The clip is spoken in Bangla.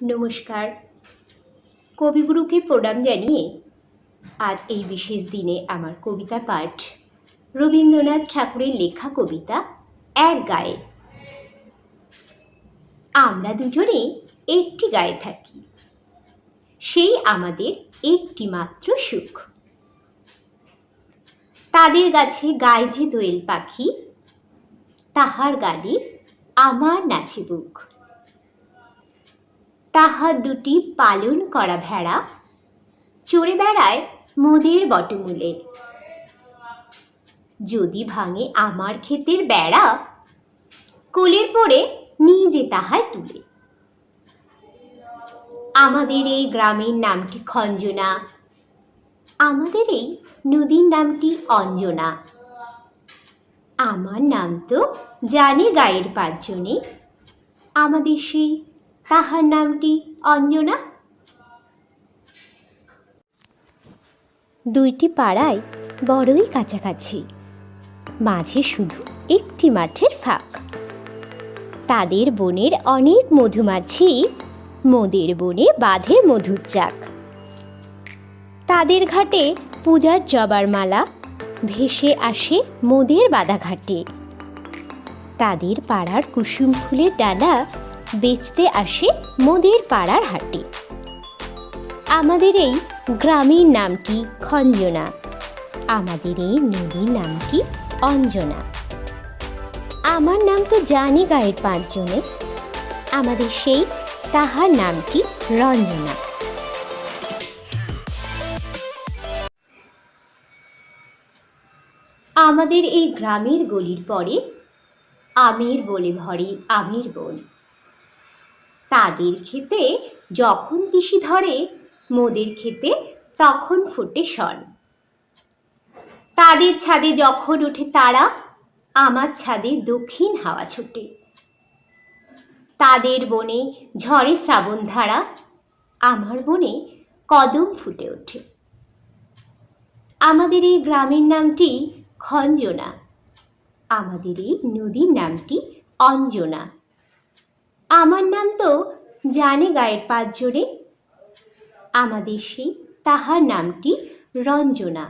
নমস্কার। কবিগুরুকে প্রণাম জানিয়ে আজ এই বিশেষ দিনে আমার কবিতা পাঠ রবীন্দ্রনাথ ঠাকুরের লেখা কবিতা এক গায়ে। আমরা দুজনে একটি গায়ে থাকি, সেই আমাদের একটি মাত্র সুখ। তাদের গাছে গায়ে যে দোয়েল পাখি, তাহার গানে আমার নাচে বুক। তাহার দুটি পালন করা ভেড়া। চড়ে বেড়ায় মোদের বটমূলে। যদি ভাঙে আমার ক্ষেতের বেড়া, কোলের পরে নিজে তাহায় তুলে। আমাদের এই গ্রামের নামটি খঞ্জনা, আমাদের এই নদীর নামটি অঞ্জনা। আমার নাম তো জানে গায়ের পাঁচজনে। আমাদের সেই তাহার নামটি অঞ্জনা। দুইটি পাড়ায় বড়ই কাছাকাছি, মাঝে শুধু একটি মাঠের ফাঁক। তাদের বনের অনেক মধুমাছি, মোদের বনে বাঁধে মধুর চাক। তাদের ঘাটে পূজার জবার মালা, ভেসে আসে মোদের বাদাঘাটে তাদের পাড়ার কুসুম ফুলের ডালা বেচতে আসে মোদের পাড়ার হাটে। আমাদের এই গ্রামের নামটি খঞ্জনা? আমাদের এই নদীর নামটি অঞ্জনা? আমার নাম তো জানি গায়ের পাঁচজনে। আমাদের সেই তাহার নামটি রঞ্জনা। আমাদের এই গ্রামের গলির পরে আমের বলে ভরে আমের বন। তাদের খেতে যখন তিসি ধরে, মোদের খেতে তখন ফোটে সন তাদের ছাদে যখন ওঠে তারা, আমার ছাদে দক্ষিণ হাওয়া ছোটে। তাদের বনে ঝড়ে শ্রাবণ ধারা, আমার বনে কদম ফুটে ওঠে। আমাদের এই গ্রামের নামটি খঞ্জনা, আমাদের এই নদীর নামটি অঞ্জনা। আমার নাম তো জানে গায়ের পাঁচ জোরে আমাদের সেই তাহার নামটি রঞ্জনা।